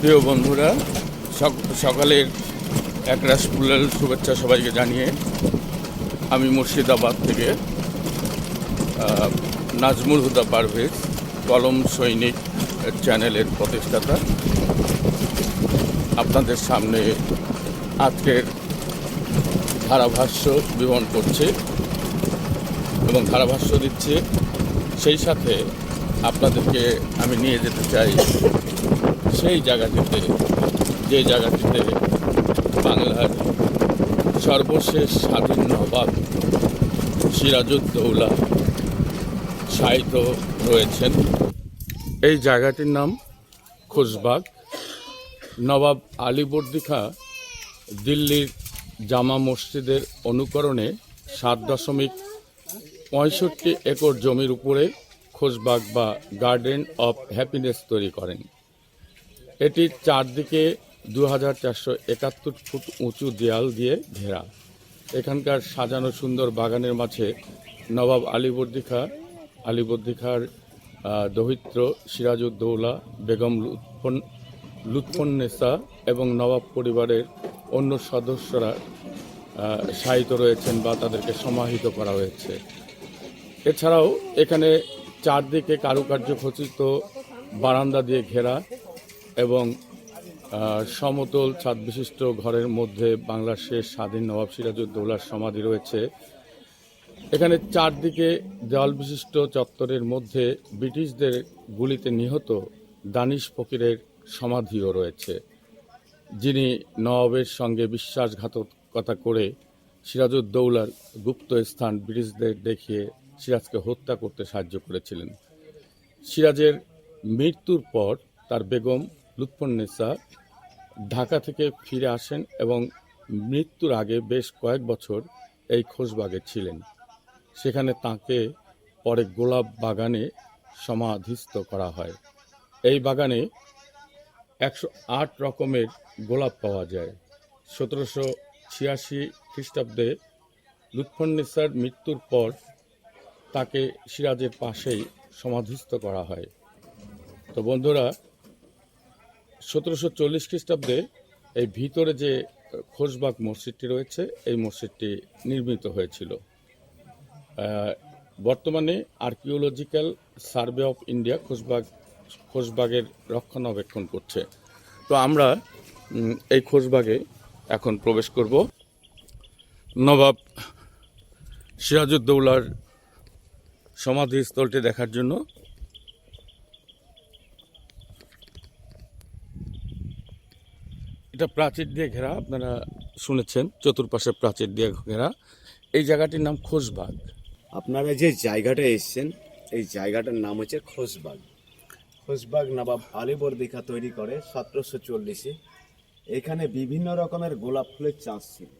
প্রিয় বন্ধুরা, সক- সকালের একরাশ ফুলের শুভেচ্ছা সবাইকে জানিয়ে আমি মুর্শিদাবাদ থেকে নাজমুল হুদা পারভেজ, কলম সৈনিক চ্যানেলের প্রতিষ্ঠাতা। আপনাদের সামনে আজকের ধারাভাষ্য বিবরণ করছে এবং ধারাভাষ্য দিচ্ছে। সেই সাথে আপনাদেরকে আমি নিয়ে যেতে চাই সেই জায়গাটিতে, যে জায়গাটিতে বাংলার সর্বশেষ স্বাধীন নবাব সিরাজউদ্দৌলা সাহিত্য রয়েছেন। এই জায়গাটির নাম খোশবাগ। নবাব আলীবর্দী খাঁ দিল্লির জামা মসজিদের অনুকরণে সাত দশমিক পঁয়ষট্টি একর জমির উপরে খোশবাগ বা গার্ডেন অফ হ্যাপিনেস তৈরি করেন। এটি চারদিকে দু হাজার চারশো একাত্তর ফুট উঁচু দেয়াল দিয়ে ঘেরা। এখানকার সাজানো সুন্দর বাগানের মাঝে নবাব আলীবর্দী খাঁ আলীবর্দী খাঁর দৌহিত্র, সিরাজউদ্দৌলা, বেগম লুৎফন লুৎফন্নেসা এবং নবাব পরিবারের অন্য সদস্যরা শায়িত রয়েছেন বা তাদেরকে সমাহিত করা হয়েছে। এছাড়াও এখানে চারদিকে কারুকার্য খচিত বারান্দা দিয়ে ঘেরা। এবং সমতল ছাদ বিশিষ্ট ঘরের মধ্যে বাংলার শেষ স্বাধীন নবাব সিরাজউদ্দৌলার সমাধি রয়েছে। এখানে চারদিকে দেওয়াল বিশিষ্ট চত্বরের মধ্যে ব্রিটিশদের গুলিতে নিহত দানিশ ফকিরের সমাধিও রয়েছে। যিনি নবাবের সঙ্গে বিশ্বাসঘাতকতা করে সিরাজউদ্দৌলার গুপ্ত স্থান ব্রিটিশদের দেখিয়ে সিরাজকে হত্যা করতে সাহায্য করেছিলেন। সিরাজের মৃত্যুর পর তার বেগম লুৎফন্নেসা ঢাকা থেকে ফিরে আসেন এবং মৃত্যুর আগে বেশ কয়েক বছর এই খোশবাগে ছিলেন। সেখানে তাকে পরে গোলাপ বাগানে সমাধিস্থ করা হয়। এই বাগানে একশো আট রকমের গোলাপ পাওয়া যায়। সতেরোশো ছিয়াশি খ্রিস্টাব্দে লুৎফন্নেসার মৃত্যুর পর তাকে সিরাজের পাশেই সমাধিস্থ করা হয়। তো বন্ধুরা সতেরোশো চল্লিশ খ্রিস্টাব্দে এই ভিতরে যে খোশবাগ মসজিদটি রয়েছে, এই মসজিদটি নির্মিত হয়েছিল। বর্তমানে archaeological survey of India Khoshbagh, খোশবাগের রক্ষণাবেক্ষণ করছে। তো আমরা এই খোশবাগে এখন প্রবেশ করব। নবাব সিরাজউদ্দৌলার সমাধিস্থলটি দেখার জন্য। এটা প্রাচীর দিয়ে ঘেরা আপনারা শুনেছেন চতুর্পাশে প্রাচীর দিয়ে ঘেরা। এই জায়গাটির নাম খোশবাগ। আপনারা যে জায়গাটা এসেছেন এই জায়গাটার নাম হচ্ছে খোশবাগ। খোশবাগ নবাব আলীবর্দী খাঁ তৈরি করে সতেরোশো চল্লিশে। এখানে বিভিন্ন রকমের গোলাপ ফুলের চাষ ছিল।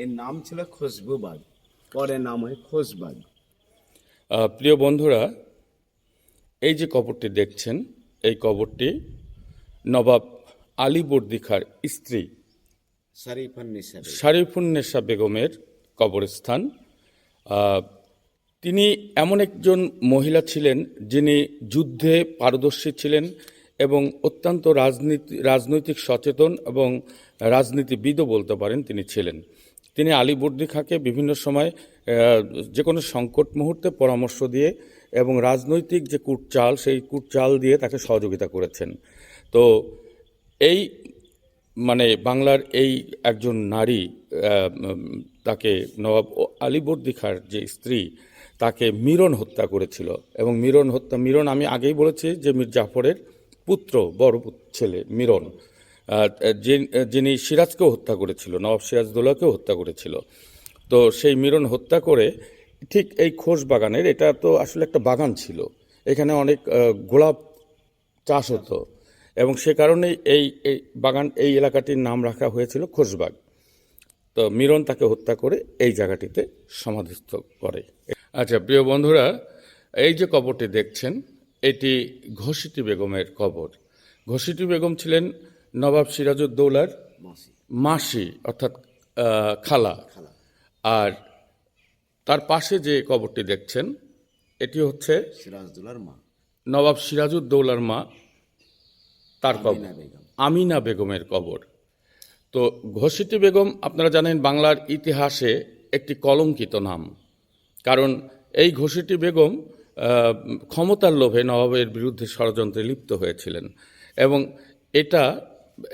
এর নাম ছিল খুশবুবাগ পরে নাম হয় খোশবাগ। প্রিয় বন্ধুরা এই যে কবরটি দেখছেন এই কবরটি নবাব আলীবর্দী খাঁর স্ত্রী শারিফুন্নেসা বেগমের কবরস্থান। তিনি এমন একজন মহিলা ছিলেন যিনি যুদ্ধে পারদর্শী ছিলেন এবং অত্যন্ত রাজনীতি রাজনৈতিক সচেতন এবং রাজনীতিবিদও বলতে পারেন তিনি ছিলেন। তিনি আলীবর্দী খাঁকে বিভিন্ন সময় যে কোনো সংকট মুহূর্তে পরামর্শ দিয়ে এবং রাজনৈতিক যে কুটচাল সেই কুটচাল দিয়ে তাকে সহযোগিতা করেছেন। তো এই মানে বাংলার এই একজন নারী তাকে নবাব আলীবর্দী খাঁর যে স্ত্রী, তাকে মিরন হত্যা করেছিল। এবং মিরন হত্যা, মিরন আমি আগেই বলেছি যে মীর জাফরের পুত্র, বড় ছেলে মিরন যিনি- সিরাজকেও হত্যা করেছিল, নবাব সিরাজদৌলাকেও হত্যা করেছিল। তো সেই মিরন হত্যা করে ঠিক এই খোশ বাগানের, এটা তো আসলে একটা বাগান ছিল। এখানে অনেক গোলাপ চাষ হতো। এবং সে কারণেই এই এই বাগান এই এলাকাটির নাম রাখা হয়েছিল খোশবাগ। তো মিরন তাকে হত্যা করে এই জায়গাটিতে সমাধিস্থ করে। আচ্ছা প্রিয় বন্ধুরা এই যে কবরটি দেখছেন এটি ঘসিটি বেগমের কবর। ঘসিটি বেগম ছিলেন নবাব সিরাজউদ্দৌলার মাসি। অর্থাৎ খালা। খালা। আর তার পাশে যে কবরটি দেখছেন এটি হচ্ছে সিরাজদৌলার মা। নবাব সিরাজউদ্দৌলার মা। তার কবর। আমিনা বেগমের কবর। তো ঘসিটি বেগম আপনারা জানেন বাংলার ইতিহাসে একটি কলঙ্কিত নাম। কারণ এই ঘসিটি বেগম ক্ষমতার লোভে নবাবের বিরুদ্ধে ষড়যন্ত্রে লিপ্ত হয়েছিলেন এবং এটা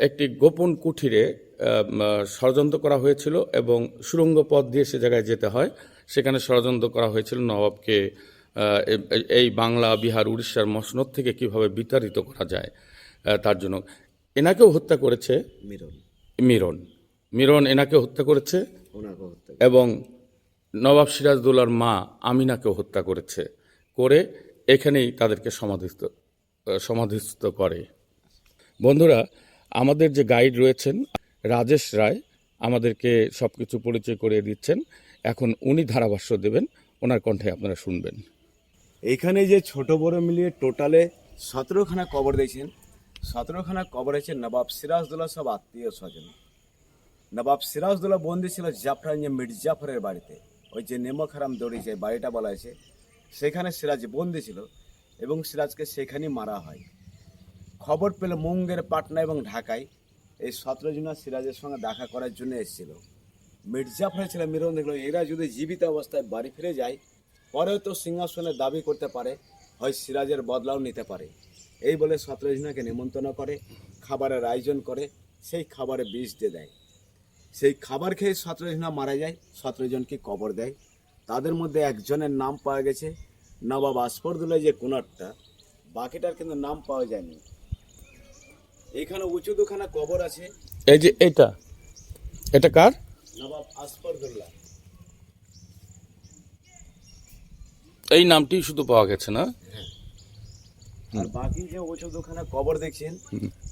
একটি গোপন কুঠিরে ষড়যন্ত্র করা হয়েছিল এবং সুরঙ্গ পথ দিয়ে সে জায়গায় যেতে হয়। সেখানে ষড়যন্ত্র করা হয়েছিল নবাবকে এই বাংলা বিহার উড়িষ্যার মসনদ থেকে কীভাবে বিতাড়িত করা যায়। তার জন্য। এনাকেও হত্যা করেছে মিরন। মিরন। মিরন এনাকে হত্যা করেছে এবং নবাব সিরাজদৌলার মা আমিনাকেও হত্যা করেছে করে এখানেই তাদেরকে সমাধিস্থ সমাধিস্থ করে। বন্ধুরা আমাদের যে গাইড রয়েছেন রাজেশ রায় আমাদেরকে সব কিছু পরিচয় করিয়ে দিচ্ছেন। এখন উনি ধারাভাষ্য দেবেন ওনার কণ্ঠে আপনারা শুনবেন। এইখানে যে ছোট বড় মিলিয়ে টোটালে সতেরোখানা কবর দিয়েছেন সতেরোখানা কবর হয়েছে নবাব সিরাজদৌল্লা সব আত্মীয় স্বজন। নবাব সিরাজদৌল্লা বন্দি ছিল জাফরান মির্জাফরের বাড়িতে। ওই যে নেমক হারাম দড়ি যে বাড়িটা বলা হয়েছে, সেখানে সিরাজ বন্দি ছিল এবং সিরাজকে সেখানেই মারা হয়। খবর পেল মুঙ্গের পাটনা এবং ঢাকায় এই সতেরো জনা সিরাজের সঙ্গে দেখা করার জন্য এসেছিল। মির্জাফরের ছেলে মিরন দেখল, এরা যদি জীবিত অবস্থায় বাড়ি ফিরে যায়, পরেও তো সিংহাসনে দাবি করতে পারে, হয় সিরাজের বদলাও নিতে পারে। এই বলে সতেরো জনাকে নিমন্ত্রণ করে খাবারের আয়োজন করে সেই খাবারে বিষ দিয়ে দেয়। সেই খাবার খেয়ে সতেরো মারা যায় সতেরো জনকে কবর দেয়। তাদের মধ্যে একজনের নাম পাওয়া গেছে নবাব আসফরদুল্লাহ যে কুনারটা বাকিটার কিন্তু নাম পাওয়া যায়নি। এখানে উঁচু দুখানা কবর আছে। এই যে এটা এটা কার? নবাব আসফরদুল্লাহ। এই নামটি শুধু পাওয়া গেছে না? আর বাকি যে উঁচু দুখানা কবর দেখছেন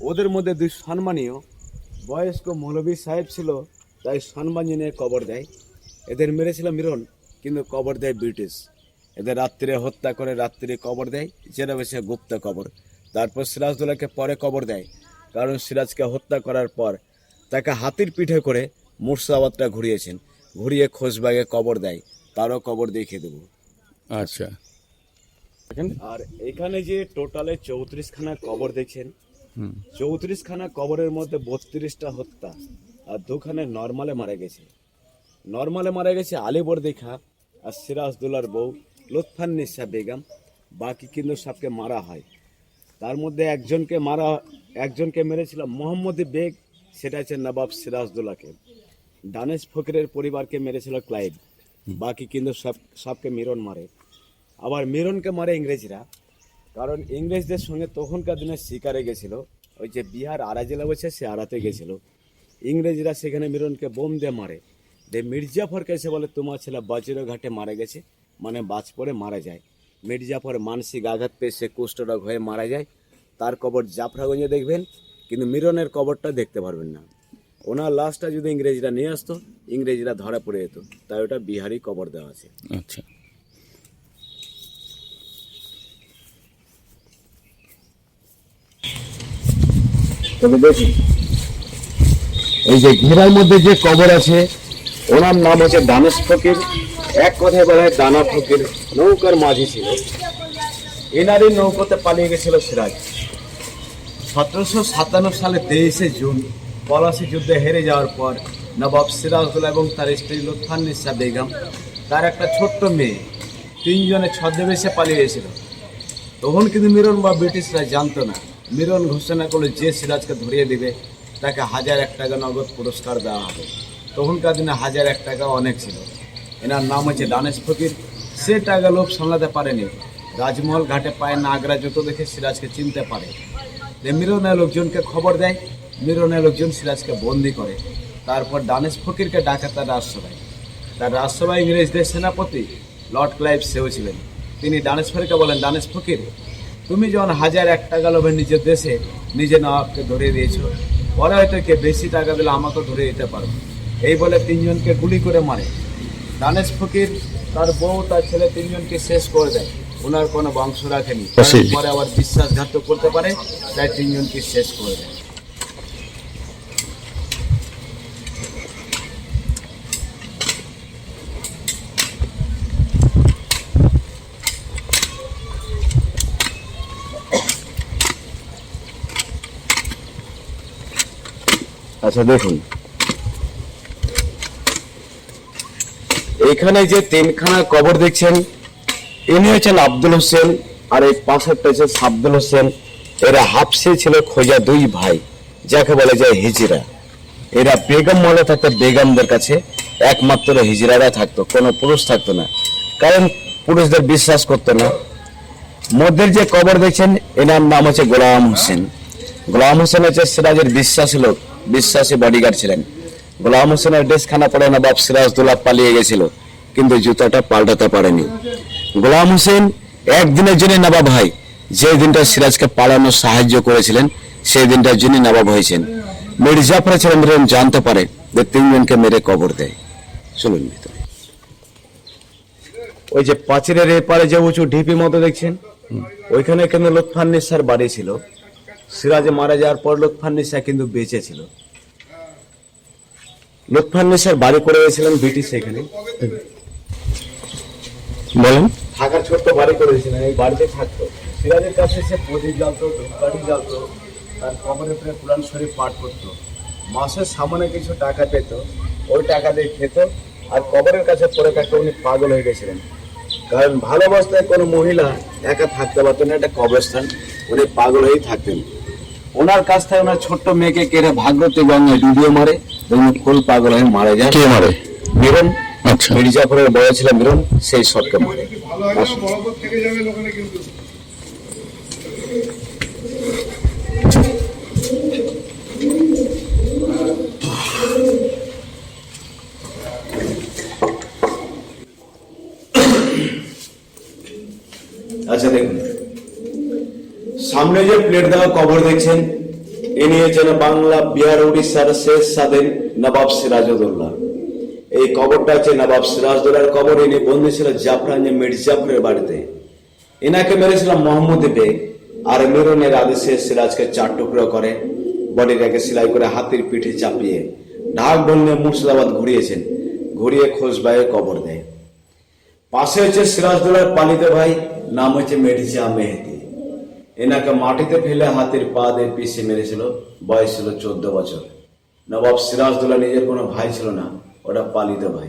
ওদের মধ্যে দুই সম্মানীয় বয়স্ক মৌলবী সাহেব ছিল তাই সম্মান নিয়ে কবর দেয়। এদের মেরেছিল মিরন কিন্তু কবর দেয় ব্রিটিশ। এদের রাত্রে হত্যা করে রাত্রে কবর দেয় যেটা বেশি গুপ্ত কবর। তারপর সিরাজদৌল্লাকে পরে কবর দেয় কারণ সিরাজকে হত্যা করার পর তাকে হাতির পিঠে করে মুর্শিদাবাদটা ঘুরিয়েছেন। ঘুরিয়ে খোঁজবাগে কবর দেয় তারও কবর দেখিয়ে দেবো। আচ্ছা। আর এখানে যে টোটালে চৌত্রিশ খানা কবর দেখছেন চৌত্রিশ খানা কবরের মধ্যে বত্রিশটা হত্যা আর দুখানে নর্মালে মারা গেছে। নর্মালে মারা গেছে আলিবর দেখা আর সিরাজদুল্লার বউ লুৎফান্নিসা বেগম বাকি কিন্তু সবকে মারা হয়। তার মধ্যে একজনকে মারা একজনকে মেরেছিল মোহাম্মদ বেগ সেটা হচ্ছে নবাব সিরাজদুল্লাহকে। দানেশ ফকিরের পরিবারকে মেরেছিল ক্লাইভ বাকি কিন্তু সব সবকে মিরন মারে। আবার মিরনকে মারে ইংরেজরা। কারণ ইংরেজদের সঙ্গে তখনকার দিনে শিকারে গেছিল। ওই যে বিহার আড়া জেলা বলছে, সে আড়াতে গেছিল। ইংরেজরা সেখানে মিরনকে বোম দিয়ে মারে। দে মির্জাফরকে এসে বলে, তোমার ছেলে বাজির ঘাটে মারা গেছে। মানে বাজ পড়ে মারা যায়। মির্জাফর মানসিক আঘাত পেয়ে সে কুষ্ঠরোগ হয়ে মারা যায়। তার কবর জাফরাগঞ্জে দেখবেন, কিন্তু মিরনের কবরটা দেখতে পারবেন না। ওনার লাশটা যদি ইংরেজরা নিয়ে আসতো, ইংরেজরা ধরা পড়ে যেত। তাই ওটা বিহারি কবর দেওয়া আছে। আচ্ছা। তবে এই যে ঘেরার মধ্যে যে কবর আছে, ওনার নাম হচ্ছে দানেশ ফকির। এক কথায় বলা হয় দানা ফকির নৌকার মাঝি ছিল। এনারই নৌকোতে পালিয়ে গেছিল সিরাজ। সতেরোশো সাতান্ন সালে তেইশে জুন পলাশি যুদ্ধে হেরে যাওয়ার পর নবাব সিরাজদৌল্লা এবং তার স্ত্রী লুৎফান্নিসা বেগম, তার একটা ছোট্ট মেয়ে তিনজনে ছদ্মবেশে পালিয়ে গেছিল। তখন কিন্তু মিরন বা ব্রিটিশরা জানতো না। মিরন ঘোষণা করল, যে সিরাজকে ধরিয়ে দিবে, তাকে হাজার এক টাকা নগদ পুরস্কার দেওয়া হবে। তখনকার দিনে হাজার এক টাকা অনেক ছিল। এনার নাম হচ্ছে দানেশ ফকির। সে টাকা লোভ সামলাতে পারেনি। রাজমহল ঘাটে পায়ে নাগরা জুতো দেখে সিরাজকে চিনতে পারে। মিরনের লোকজনকে খবর দেয়। মিরনের লোকজন সিরাজকে বন্দি করে। তারপর দানেশ ফকিরকে ডাকে তার রাজসভায়। তার রাজসভায় ইংরেজদের সেনাপতি লর্ড ক্লাইভ সেও ছিলেন। তিনি দানেশ ফকিরকে বলেন, দানেশ ফকির তুমি যখন হাজার এক টাকা লোভে নিজের দেশে নিজের নবাবকে ধরে দিয়েছ পরে হয়তো কে বেশি টাকা দিলে আমাকে ধরে দিতে পারো এই বলে তিনজনকে গুলি করে মারে। দানেশ ফকির তার বউ তার ছেলে তিনজনকে শেষ করে দেয়। ওনার কোনো বংশ রাখেনি। পরে আবার বিশ্বাসঘাত করতে পারে তাই তিনজনকে শেষ করে দেয়। আচ্ছা দেখুন। এখানে যে তিনখানা কবর দেখছেন, ইনি হচ্ছেন আব্দুল হোসেন আর এই পাশেরটা হচ্ছে সাব্দুল হোসেন। এরা হাফসে ছিল খোঁজা দুই ভাই, যাকে বলে যায় হিজরা। এরা বেগম মলে থাকতো বেগমদের কাছে, একমাত্র হিজরারা থাকতো, কোনো পুরুষ থাকতো না। কারণ পুরুষদের বিশ্বাস করতো না। মধ্যের যে কবর দেখছেন, এনার নাম হচ্ছে গোলাম হোসেন। গোলাম হোসেন হচ্ছে সিরাজের বিশ্বাসী লোক। বিশ্বাসী বডিগার্ড ছিলেন। গোলাম হোসেনের ড্রেসখানা পরে নবাব সিরাজদৌল্লা পালিয়ে গেছিল, কিন্তু জুতাটা পাল্টাতে পারেনি। গোলাম হোসেন একদিনের জন্য নবাব ভাই যে দিনটা সিরাজকে পালানোর সাহায্য করেছিলেন, সেই দিনটার জন্য নবাব হয়েছেন। মির্জাফর ছিলেন জানতে পারে যে তিনজনকে মেরে কবর দেয়। চলুন ভিতরে। ওই যে পাঁচিলের এপারে যে উঁচু ঢিপি মতো দেখছেন, ওইখানে কিন্তু লোকফান্নিসার বাড়ি ছিল? সিরাজে মারা যাওয়ার পর লোকফান্নিসা কিন্তু বেঁচে ছিল। লোকফান্নিসার বাড়ি করে গেছিলেন ব্রিটিশ এখানে। বলেন। থাকার ছোট্ট বাড়ি করে দিয়েছিলেন এই বাড়িতে থাকতো। সিরাজের কাছে সে প্রদীপ জ্বালতো, ধূপকাঠি জ্বালতো, তার কবরের উপরে কোরআন শরীফ পাঠ করতো। মাসের সামনে কিছু টাকা পেত, ওই টাকা দিয়ে খেত, আর কবরের কাছে পড়ে থাকতে উনি পাগল হয়ে গেছিলেন। কারণ ভালো অবস্থায় কোনো মহিলা একা থাকতে পারতো না একটা কবরস্থান, উনি পাগল হয়েই থাকতেন। ওনার কাছ থেকে ওনার ছোট্ট মেয়েকে কেড়ে ভাগ্যতে গঙ্গায় ডুবিয়ে মারে এবং ফুল পাগল হয়ে মারা যায়। কে মারে? মিরন আচ্ছা। মির্জাফরের বড় ছিল মিরন সেই শটকে মারে ভালো হয় না বরফ থেকে যাবে ওখানে কিন্তু আচ্ছা দেখুন সামনে যে প্লেট দেওয়া কবর দেখছেন। ইনি হচ্ছেন বাংলা, বিহার উড়িষ্যার শেষ স্বাধীন নবাব সিরাজউদ্দৌলা। এই কবরটা হচ্ছে নবাব সিরাজদৌলার কবর। ইনি বন্দী ছিল জাফরান মির্জাফরের বাড়িতে। এনাকে মেরেছিল মোহাম্মদ বেগ আর মিরনের আদেশে সিরাজকে চার টুকরো করে, বডিটাকে সেলাই করে হাতির পিঠে চাপিয়ে ঢাক বন্যে মুর্শিদাবাদ ঘুরিয়েছেন। ঘুরিয়ে খোঁজবায়ে কবর দেয়। পাশে হচ্ছে সিরাজদৌলার পালিত ভাই, নাম হচ্ছে মেডিজা মেহেদি। এনাকে মাটিতে ফেলে হাতের পা দিয়ে পিষে মেরেছিল বয়স ছিল চোদ্দ বছর। নবাব সিরাজদৌলা নিজের কোনো ভাই ছিল না ওটা পালিত ভাই।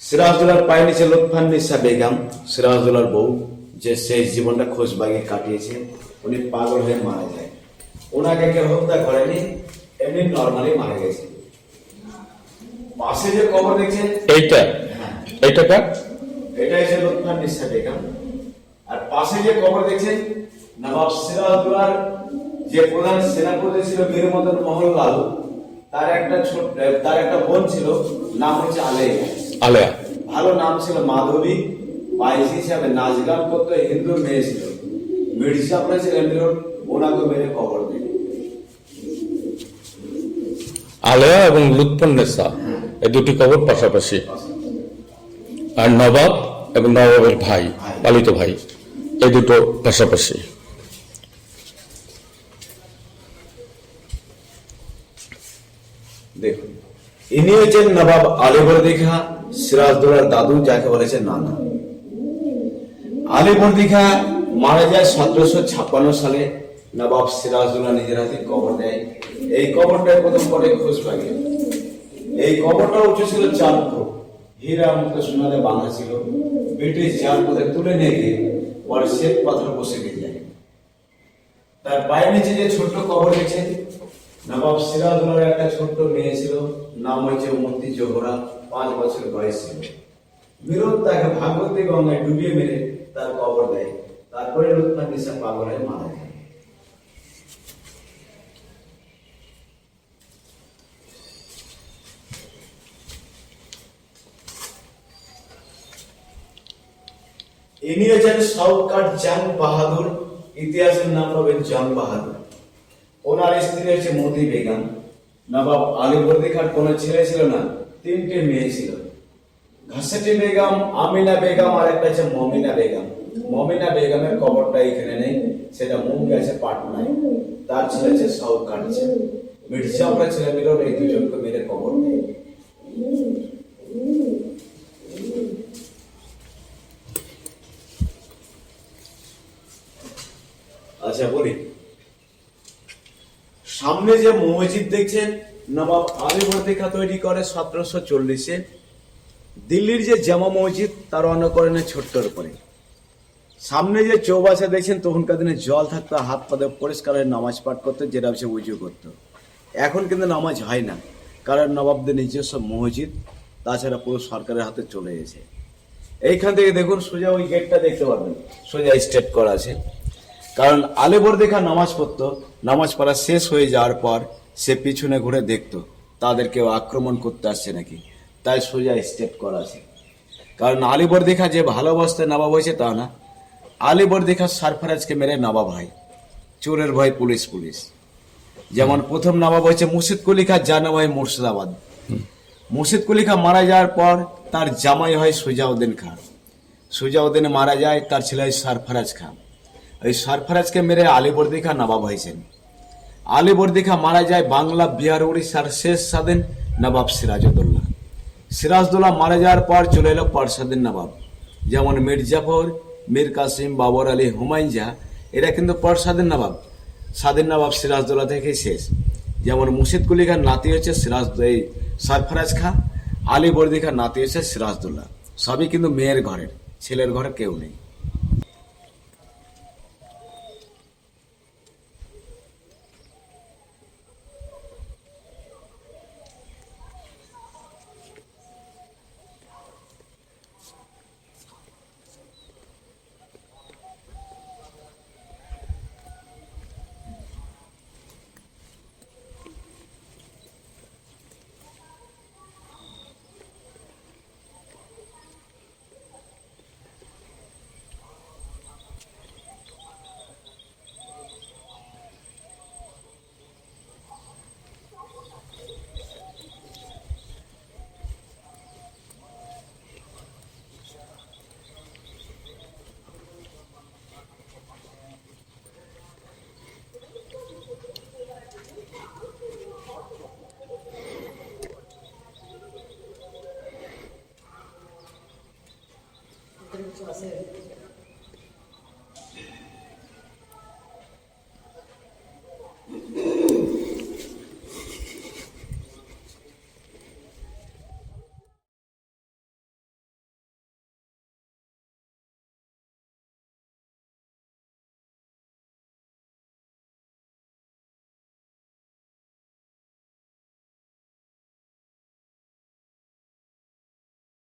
সিরাজদৌলার পায়ে নিচে লুৎফান্নিসা বেগম সিরাজদৌলার বউ যে সেই জীবনটা খোঁজ বাগিয়ে কাটিয়েছে উনি পাগল হয়ে মারা যায়। ওনাকে কেউ হত্যা করেনি এমনি নর্মালি মারা গেছে। পাশে যে কবর দেখছেন এইটা? হ্যাঁ। এইটা এটা হচ্ছে লুৎফান নিসা বেগম। আর পাশে যে কবর দেখছেন নবাব সিরাজদৌলার যে প্রধান সেনাপতি ছিল বীর মদন মোহনলাল তার একটা ছোট তার একটা বোন ছিল নাম হচ্ছে আলেয়া। আলেয়া। ভালো নাম ছিল মাধবী বাইজি হিসাবে নাচ গান করতো হিন্দু মেয়ে ছিল। মির্জাপুরে ছিলেন ওনাকে মেরে কবর দিল আলেয়া এবং লুৎফন্নেসা এই দুটি কবর পাশাপাশি। আর নবাব এবং নবাবের ভাই পালিত ভাই এই দুটো পাশাপাশি দেখুন ইনি হচ্ছেন নবাব আলিবর্দি খা সিরাজদৌলার দাদু, যাকে বলেছে নানা। আলিবর্দি খা মারা যায় সতেরোশো ছাপ্পান্ন সালে। নবাব সিরাজদৌল্লা নিজের হাতে কবর দেয়। এই কবরটায় প্রথম পরে খোঁজ পাগে এই কবরটা উঁচু ছিল চার ফুট। হীরা মুক্ত সোনারে বাঁধা ছিল। ব্রিটিশ চার পথে তুলে নিয়ে গিয়ে পরে শ্বেত পাথর বসে দিয়ে যায়। তার পায়ের নিচে যে ছোট্ট কবর গেছে নবাব সিরাজুল্লাহর একটা ছোট্ট মেয়ে ছিল, নাম হয়েছে মন্ত্রী জোহরা, পাঁচ বছর বয়স ছিল বিরোধ তাকে ভাগবতী গঙ্গায় ডুবিয়ে মেরে তার কবর দেয়। তারপরে লুৎফান নিসা পাগল হয়ে মারা যায়। ইনি হচ্ছেন সৌকার জাং বাহাদুর, ইতিহাসের নাম পাবেন জাং বাহাদুর। ওনার স্ত্রী হচ্ছে মোদি বেগম, নবাব আলিবর্দি খান, কোনো ছেলে ছিল না, তিনটে মেয়ে ছিল। ঘাসেটি বেগম, আমিনা বেগম আর একটা হচ্ছে মমিনা বেগম। মমিনা বেগমের কবরটা এখানে নেই, সেটা মুম্বই আছে পাটনায় তার ছেলে হচ্ছে মির্জাপুরের ছেলে মিলন, এই দুজনকে মেরে কবর নেই আচ্ছা বলি সামনে যে মসজিদ দেখছেন, নবাব আলী আলিবর্দিকা তৈরি করে সতেরোশো চল্লিশে। দিল্লির যে জামা মসজিদ, তার অনুকরণে ছোট্টর উপরে সামনে যে চৌবাসা দেখছেন, তখনকার দিনে জল থাকতো, হাত পাতে পরিষ্কার নামাজ পাঠ করতো, যেটা সে উজু করতো। এখন কিন্তু নামাজ হয় না, কারণ নবাবদের নিজস্ব মসজিদ, তাছাড়া পুরো সরকারের হাতে চলে গেছে। এইখান থেকে দেখুন, সোজা ওই গেটটা দেখতে পারবেন সোজা স্টেট করা আছে। কারণ আলেবর দেখা নামাজ পড়তো, নামাজ পড়া শেষ হয়ে যাওয়ার পর সে পিছনে ঘুরে দেখত তাদের কেউ আক্রমণ করতে আসছে নাকি। তাই সোজা স্টেট করা আছে। কারণ আলিবর দেখা যে ভালো অবস্থায় নবাব হয়েছে তা না। আলিবর দেখা সারফারাজকে মেরে নবাব হয়। চোরের ভয় পুলিশ পুলিশ। যেমন প্রথম নবাব হয়েছে মুর্শিদ কুলি খা যার নাম হয় মুর্শিদাবাদ। মুর্শিদ কুলি খা মারা যাওয়ার পর তার জামাই হয় সুজাউদ্দিন খান। সুজাউদ্দিন মারা যায়, তার ছেলে হয় সারফারাজ খান। ওই সারফারাজকে মেরে আলিবর্দি খা নবাব হয়েছেন। আলিবর্দি খা মারা যায় বাংলা, বিহার উড়িষ্যার শেষ স্বাধীন নবাব সিরাজউদ্দৌলা। সিরাজদৌল্লা মারা যাওয়ার পর চলে এলো পরসাদিন নবাব। যেমন মির্জাফর, মীর কাসিম, বাবর আলী, হুমায়ুন জাহ, এরা কিন্তু পরসাদিন নবাব। স্বাধীন নবাব সিরাজদৌল্লা থেকে শেষ। যেমন মুর্শিদ কুলি খান নাতি হচ্ছে সিরাজ, এই সরফরাজ খাঁ, আলী নাতি হচ্ছে সিরাজদৌল্লা সবই কিন্তু মেয়ের ঘরের, ছেলের ঘরে কেউ নেই। Você